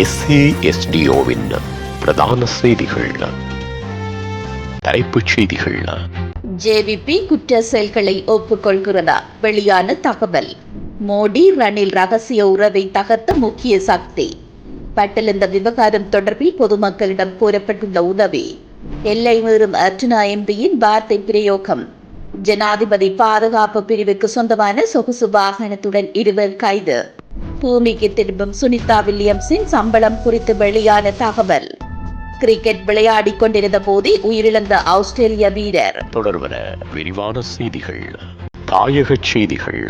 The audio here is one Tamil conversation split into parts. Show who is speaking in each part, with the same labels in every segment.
Speaker 1: எஸ்ஏஎஸ்டிஓவின் பிரதான செய்திகள். தலைப்புச் செய்திகள்.
Speaker 2: ஜேவிபி குற்ற செயல்களை ஒப்புக்கொள்கிறதா? வெளியான தகவல். மோடி ரணில் ரகசிய உறவை தகர்த்த முக்கிய சக்தி. பட்டலந்த விவகாரம் தொடர்பில் பொதுமக்களிடம் கூறப்பட்டுள்ள உதவி. எல்லை மீறும் அர்ஜுனா எம்பியின் வார்த்தை பிரயோகம். ஜனாதிபதி பாதுகாப்பு பிரிவுக்கு சொந்தமான சொகுசு வாகனத்துடன் இருவர் கைது. பூமிக்கு திரும்பும் சுனிதா வில்லியம்ஸின் சம்பளம் குறித்து வெளியான தகவல். கிரிக்கெட் விளையாடிக் கொண்டிருந்த போதே உயிரிழந்த ஆஸ்திரேலிய வீரர்.
Speaker 1: தொடர்வன விரிவான செய்திகள் தாயக செய்திகள்.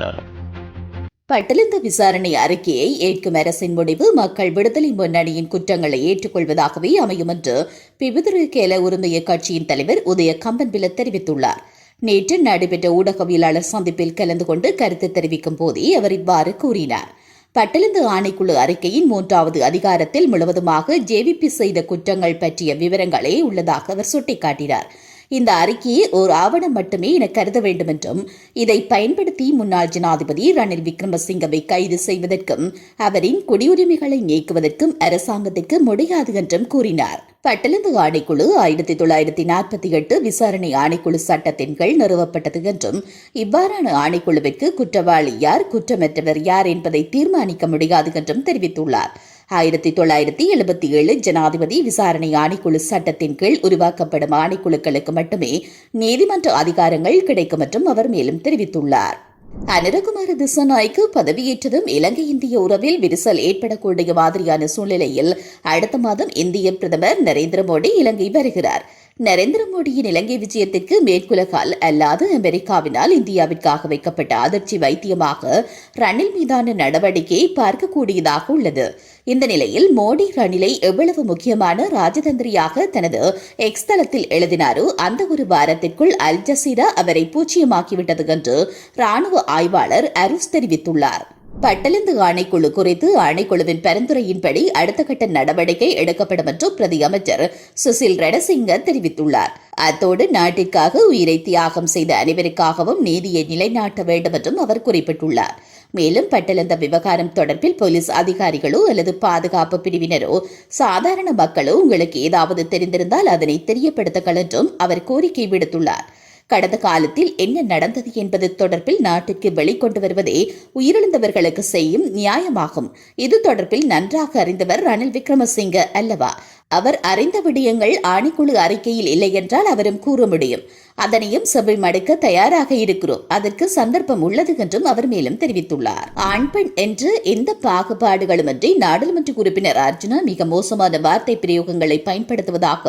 Speaker 2: பட்டிலிந்த விசாரணை அறிக்கையை ஏற்கும் அரசின் முடிவு மக்கள் விடுதலை முன்னணியின் குற்றங்களை ஏற்றுக்கொள்வதாகவே அமையும் என்று பிபிதிரு கேல உரிமைய கட்சியின் தலைவர் உதய கம்பன்பில தெரிவித்துள்ளார். நேற்று நடைபெற்ற ஊடகவியலாளர் சந்திப்பில் கலந்து கொண்டு கருத்து தெரிவிக்கும் போதே அவர் இவ்வாறு கூறினார். பட்டிலிந்து ஆணைக்குழு அறிக்கையின் மூன்றாவது அதிகாரத்தில் முழுவதுமாக ஜேவிபி செய்த குற்றங்கள் பற்றிய விவரங்களே உள்ளதாக அவர் சுட்டிக்காட்டினார். இந்த அறிக்கையை ஓர் ஆவணம் மட்டுமே என கருத வேண்டும் என்றும் இதை பயன்படுத்தி முன்னாள் ஜனாதிபதி ரணில் விக்ரமசிங்கவை கைது செய்வதற்கும் அவரின் குடியுரிமைகளை நீக்குவதற்கும் அரசாங்கத்திற்கு முடியாது என்றும் கூறினார். பட்டலந்து ஆணைக்குழு ஆயிரத்தி தொள்ளாயிரத்தி நாற்பத்தி எட்டு விசாரணை ஆணைக்குழு சட்டத்தின் கீழ் நிறுவப்பட்டது என்றும் இவ்வாறான ஆணைக்குழுவிற்கு குற்றவாளி யார் குற்றமற்றவர் யார் என்பதை தீர்மானிக்க முடியாது என்றும் தெரிவித்துள்ளார். ஆயிரத்தி தொள்ளாயிரத்தி எழுபத்தி ஏழு ஜனாதிபதி விசாரணை ஆணைக்குழு சட்டத்தின் கீழ் உருவாக்கப்படும் ஆணைக்குழுக்களுக்கு மட்டுமே நீதிமன்ற அதிகாரங்கள் கிடைக்கும் என்றும் அவர் மேலும் தெரிவித்துள்ளார். அனுரகுமார திசநாய்க்கு பதவியேற்றதும் இலங்கை இந்திய உறவில் விரிசல் ஏற்படக்கூடிய மாதிரியான சூழ்நிலையில் அடுத்த மாதம் இந்திய பிரதமர் நரேந்திர மோடி இலங்கை வருகிறார். நரேந்திர மோடியின் இலங்கை விஜயத்திற்கு மேற்குலகால் அல்லாது அமெரிக்காவினால் இந்தியாவிற்காக வைக்கப்பட்ட அதிர்ச்சி வைத்தியமாக ரணில் மீதான நடவடிக்கையை பார்க்கக்கூடியதாக உள்ளது. இந்த நிலையில் மோடி ரணிலை எவ்வளவு முக்கியமான ராஜதந்திரியாக தனது எக்ஸ் தளத்தில் எழுதினாரோ அந்த ஒரு வாரத்திற்குள் அல் ஜசீரா அவரை பூச்சியமாக்கிவிட்டது என்று ராணுவ ஆய்வாளர் அருஸ் தெரிவித்துள்ளார். பட்டலிந்து ஆணைக்குழு குறித்து ஆணைக்குழுவின் பரிந்துரையின்படி அடுத்த கட்ட நடவடிக்கை எடுக்கப்படும் என்று பிரதி அமைச்சர் சுசில் ரணசிங்க தெரிவித்துள்ளார். அத்தோடு நாட்டிற்காக உயிரை தியாகம் செய்த அனைவருக்காகவும் நீதியை நிலைநாட்ட வேண்டும் என்றும் அவர் குறிப்பிட்டுள்ளார். மேலும் பட்டலந்த விவகாரம் தொடர்பில் போலீஸ் அதிகாரிகளோ அல்லது பாதுகாப்பு பிரிவினரோ சாதாரண மக்களோ உங்களுக்கு ஏதாவது தெரிந்திருந்தால் அதனை தெரியப்படுத்துங்கள் என்றும் அவர் கோரிக்கை விடுத்துள்ளார். கடந்த காலத்தில் என்ன நடந்தது என்பது தொடர்பில் நாட்டிற்கு வெளிக்கொண்டு வருவதே உயிரிழந்தவர்களுக்கு செய்யும் நியாயமாகும். இது தொடர்பில் நன்றாக அறிந்தவர் ரணில் விக்ரமசிங்க அல்லவா? அவர் அறிந்த விடயங்கள் ஆணைக்குழு அறிக்கையில் இல்லை என்றால் அவரும் கூற முடியும். அதனையும் சபை மடுக்க தயாராக இருக்கிறோம். அதற்கு சந்தர்ப்பம் உள்ளது என்றும் அவர் மேலும் தெரிவித்துள்ளார். ஆண் பெண் என்று எந்த பாகுபாடுகளுமின்றி நாடாளுமன்ற உறுப்பினர் அர்ஜுனா மிக மோசமான வார்த்தை பிரயோகங்களை பயன்படுத்துவதாக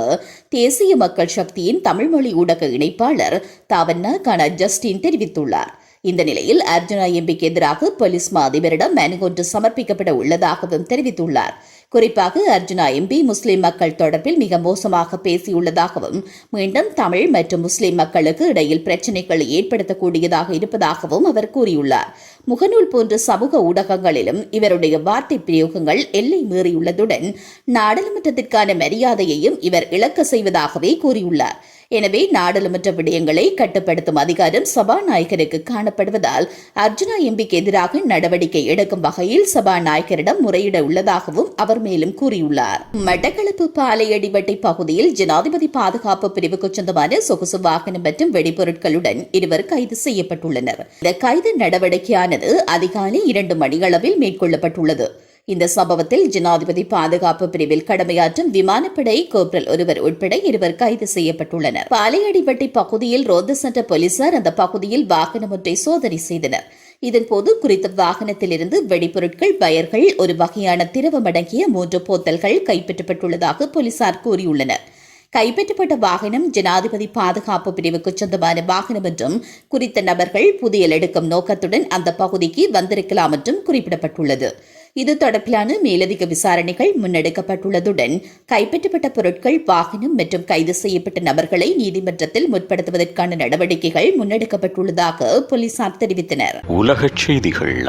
Speaker 2: தேசிய மக்கள் சக்தியின் தமிழ்மொழி ஊடக இணைப்பாளர் தாவண்ணா கனா ஜஸ்டின் தெரிவித்துள்ளார். இந்த நிலையில் அர்ஜுனா எம்பிக்கு எதிராக போலீஸ் மா அதிபரிடம் மனு ஒன்று சமர்ப்பிக்கப்பட உள்ளதாகவும் தெரிவித்துள்ளார். குறிப்பாக அர்ஜுனா எம்பி முஸ்லிம் மக்கள் தொடர்பில் மிக மோசமாக பேசியுள்ளதாகவும் மீண்டும் தமிழ் மற்றும் முஸ்லிம் மக்களுக்கு இடையில் பிரச்சினைகளை ஏற்படுத்தக்கூடியதாக இருப்பதாகவும் அவர் கூறியுள்ளார். முகநூல் போன்ற சமூக ஊடகங்களிலும் இவருடைய வார்த்தை பிரயோகங்கள் எல்லை மீறியுள்ளதுடன் நாடாளுமன்றத்திற்கான மரியாதையையும் இவர் இழக்க செய்வதாகவே கூறியுள்ளார். எனவே நாடாளுமன்ற விடயங்களை கட்டுப்படுத்தும் அதிகாரம் சபாநாயகருக்கு காணப்படுவதால் அர்ஜுனா எம்பிக்கு எதிராக நடவடிக்கை எடுக்கும் வகையில் சபாநாயகரிடம் முறையிட உள்ளதாகவும் அவர் மேலும் கூறியுள்ளார். மட்டக்களப்பு பாலையடிவட்டை பகுதியில் ஜனாதிபதி பாதுகாப்பு பிரிவுக்கு சொந்தமான சொகுசு வாகனம் மற்றும் வெடிபொருட்களுடன் இருவர் கைது செய்யப்பட்டுள்ளனர். இந்த கைது நடவடிக்கையானது அதிகாலை இரண்டு மணியளவில் மேற்கொள்ளப்பட்டுள்ளது. இந்த சம்பவத்தில் ஜனாதிபதி பாதுகாப்பு பிரிவில் கடமையாற்றும் விமானப்படை கோப்ரல் ஒருவர் உட்பட இருவர் கைது செய்யப்பட்டுள்ளனர். பாலையடிவட்டி பகுதியில் ரோந்து சென்ற போலீசார் அந்த பகுதியில் வாகனம் ஒன்றை சோதனை செய்தனர். இதன்போது குறித்த வாகனத்திலிருந்து வெடிபொருட்கள் வயர்கள் ஒரு வகையான திரவம் அடங்கிய மூன்று போத்தல்கள் கைப்பற்றப்பட்டுள்ளதாக போலீசார் கூறியுள்ளனர். கைப்பற்றப்பட்ட வாகனம் ஜனாதிபதி பாதுகாப்பு பிரிவுக்கு சொந்தமான வாகனம் என்றும் குறித்த நபர்கள் புதியல் எடுக்கும் நோக்கத்துடன் அந்த பகுதிக்கு வந்திருக்கலாம் என்றும் குறிப்பிடப்பட்டுள்ளது. இது தொடர்பிலான மேலதிக விசாரணைகள் முன்னெடுக்கப்பட்டுள்ளதுடன் கைப்பற்றப்பட்ட பொருட்கள் வாகனம் மற்றும் கைது செய்யப்பட்ட நபர்களை நீதிமன்றத்தில் முற்படுத்துவதற்கான நடவடிக்கைகள் முன்னெடுக்கப்பட்டுள்ளதாக போலீசார் தெரிவித்தனர்.
Speaker 1: உலகச் செய்திகள்.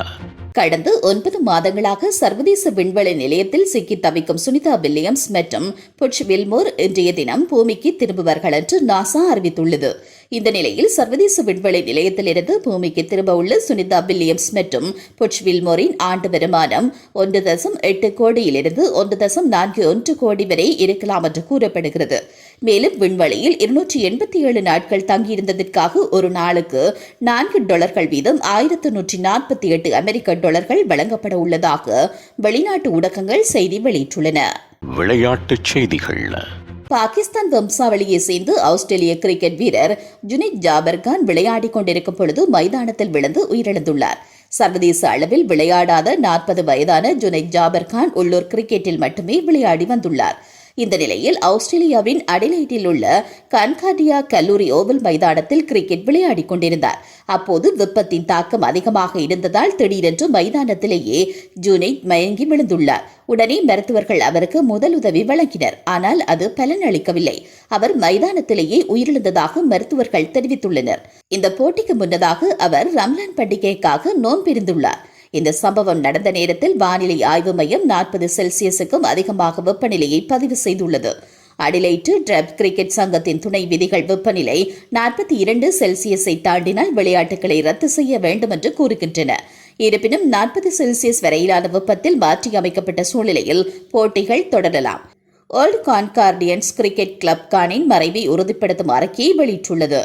Speaker 2: கடந்த ஒன்பது மாதங்களாக சர்வதேச விண்வெளி நிலையத்தில் சிக்கி தவிக்கும் சுனிதா வில்லியம்ஸ் மற்றும் புட்ச் வில்மோர் இன்றைய தினம் பூமிக்கு திரும்புவார்கள் என்று நாசா அறிவித்துள்ளது. இந்த நிலையில் சர்வதேச விண்வெளி நிலையத்திலிருந்து பூமிக்கு திரும்ப உள்ள சுனிதா வில்லியம்ஸ் மற்றும் புட்ச் வில்மோரின் ஆண்டு வருமானம் ஒன்று தசம் எட்டு கோடியிலிருந்து ஒன்று தசம் நான்கு ஒன்று கோடி வரை இருக்கலாம் என்று கூறப்படுகிறது. மேலும் விண்வெளியில் இருநூற்றி எண்பத்தி ஏழு நாட்கள் தங்கியிருந்ததற்காக ஒரு நாளுக்கு நான்கு டாலர்கள் வீதம் ஆயிரத்து நூற்றி நாற்பத்தி எட்டு அமெரிக்க டாலர்கள் வழங்கப்பட உள்ளதாக வெளிநாட்டு ஊடகங்கள் செய்தி வெளியிட்டுள்ளன.
Speaker 1: விளையாட்டுச் செய்திகள்.
Speaker 2: பாகிஸ்தான் வம்சாவளியை சேர்ந்து ஆஸ்திரேலிய கிரிக்கெட் வீரர் ஜுனித் ஜாபர்கான் விளையாடிக் கொண்டிருக்கும் பொழுது மைதானத்தில் விழுந்து உயிரிழந்துள்ளார். சர்வதேச அளவில் விளையாடாத நாற்பது வயதான ஜுனைத் ஜாபர்கான் உள்ளூர் கிரிக்கெட்டில் மட்டுமே விளையாடி வந்துள்ளார். இந்த நிலையில் ஆஸ்திரேலியாவின் அடிலைட்டில் உள்ள கன்கார்டியா கல்லூரி ஓவல் மைதானத்தில் கிரிக்கெட் விளையாடிக் கொண்டிருந்தார். அப்போது வெப்பத்தின் தாக்கம் அதிகமாக இருந்ததால் திடீரென்று மைதானத்திலேயே ஜூனைத் மயங்கி விழுந்துள்ளார். உடனே மருத்துவர்கள் அவருக்கு முதலுதவி வழங்கினர். ஆனால் அது பலனளிக்கவில்லை அவர் மைதானத்திலேயே உயிரிழந்ததாக மருத்துவர்கள் தெரிவித்துள்ளனர். இந்த போட்டிக்கு முன்னதாக அவர் ரம்லான் பண்டிகைக்காக நோன்பிருந்துள்ளார் இந்த சம்பவம் நடந்த நேரத்தில் வானிலை ஆய்வு மையம் நாற்பது செல்சியஸுக்கும் அதிகமாக வெப்பநிலையை பதிவு செய்துள்ளது. அடிலைட்டு டிரப் கிரிக்கெட் சங்கத்தின் துணை விதிகள் வெப்பநிலை நாற்பத்தி இரண்டு செல்சியஸை தாண்டினால் விளையாட்டுகளை ரத்து செய்ய வேண்டும் என்று கூறுகின்றன. இருப்பினும் நாற்பது செல்சியஸ் வரையிலான வெப்பத்தில் மாற்றியமைக்கப்பட்ட சூழ்நிலையில் போட்டிகள் தொடரலாம். ஓல்டு கான்கார்டியன்ஸ் கிரிக்கெட் கிளப் கானின் மறைவை உறுதிப்படுத்தும் அறிக்கையை வெளியிட்டுள்ளது.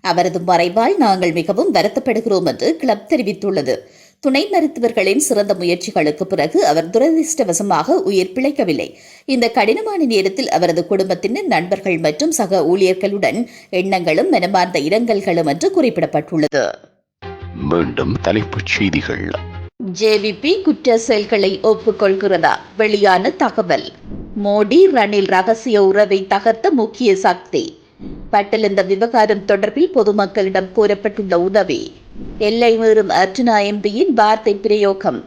Speaker 2: அவரது மறைவால் நாங்கள் மிகவும் வருத்தப்படுகிறோம் என்று கிளப் தெரிவித்துள்ளது. துணை மருத்துவர்களின் சிறந்த முயற்சிகளுக்கு பிறகு அவர் துரதிர்ஷ்டவசமாக உயிர் பிழைக்கவில்லை. இந்த கடினமான நேரத்தில் அவரது குடும்பத்தினர் நண்பர்கள் மற்றும் சக ஊழியர்களுடன் எண்ணங்களும் மனமார்ந்த இரங்கல்களும் என்று குறிப்பிடப்பட்டுள்ளது.
Speaker 1: மீண்டும் தலைப்புச் செய்திகள்.
Speaker 2: ஜேவிபி குற்ற செயல்களை ஒப்புக்கொள்கிறதா? வெளியான தகவல். மோடி ரணில் ரகசிய உறவை தகர்த்த முக்கிய சக்தி. பட்டல் இந்த விவகாரம் தொடர்பில் பொதுமக்களிடம் கூறப்பட்டுள்ள உதவி. எல்லை மீறும் அர்ஜுனா எம்பியின் வார்த்தை பிரயோகம்.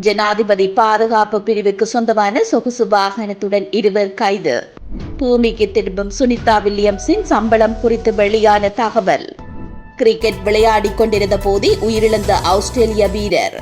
Speaker 2: ஜனாதிபதி பாதுகாப்பு பிரிவுக்கு சொந்தமான சொகுசு வாகனத்துடன் இருவர் கைது. பூமிக்கு திரும்பும் சுனிதா வில்லியம்ஸின் சம்பளம் குறித்து வெளியான தகவல். கிரிக்கெட் விளையாடிக் கொண்டிருந்த போதே உயிரிழந்த ஆஸ்திரேலிய வீரர்.